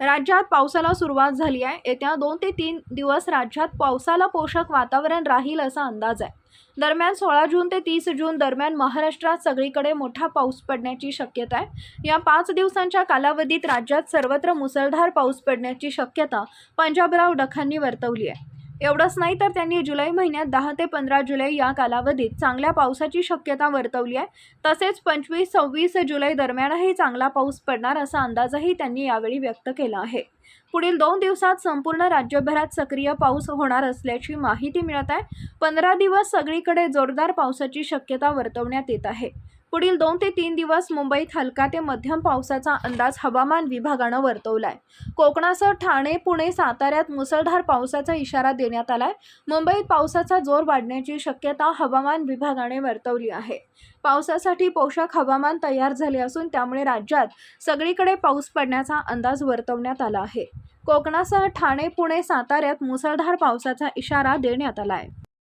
राज्यात पावसाला सुरुवात झाली आहे. येत्या दोन ते तीन दिवस राज्यात पावसाला पोषक वातावरण राहील असा अंदाज आहे. दरम्यान सोळा जून ते तीस जून दरम्यान महाराष्ट्रात सगळीकडे मोठा पाऊस पडण्याची शक्यता आहे. या पाच दिवसांच्या कालावधीत राज्यात सर्वत्र मुसळधार पाऊस पडण्याची शक्यता पंजाबराव डखांनी वर्तवली आहे. एवढंच नाही तर त्यांनी जुलै महिन्यात दहा ते पंधरा जुलै या कालावधीत चांगल्या पावसाची शक्यता वर्तवली आहे. तसेच पंचवीस सव्वीस जुलै दरम्यानही चांगला पाऊस पडणार असा अंदाजही त्यांनी यावेळी व्यक्त केला आहे. पुढील दोन दिवसात संपूर्ण राज्यभरात सक्रिय पाऊस होणार असल्याची माहिती मिळत आहे. पंधरा दिवस सगळीकडे जोरदार पावसाची शक्यता वर्तवण्यात येत आहे. पुढील दोन ते तीन दिवस मुंबईत हलका ते मध्यम पावसाचा अंदाज हवामान विभागानं वर्तवला आहे कोकणासह ठाणे पुणे साताऱ्यात मुसळधार पावसाचा इशारा देण्यात आलाय. मुंबईत पावसाचा जोर वाढण्याची शक्यता हवामान विभागाने वर्तवली आहे. पावसासाठी पोषक हवामान तयार झाले असून त्यामुळे राज्यात सगळीकडे पाऊस पडण्याचा अंदाज वर्तवण्यात आला आहे. आहे. कोकणासह ठाणे पुणे साताऱ्यात मुसळधार पावसाचा इशारा देण्यात आला आहे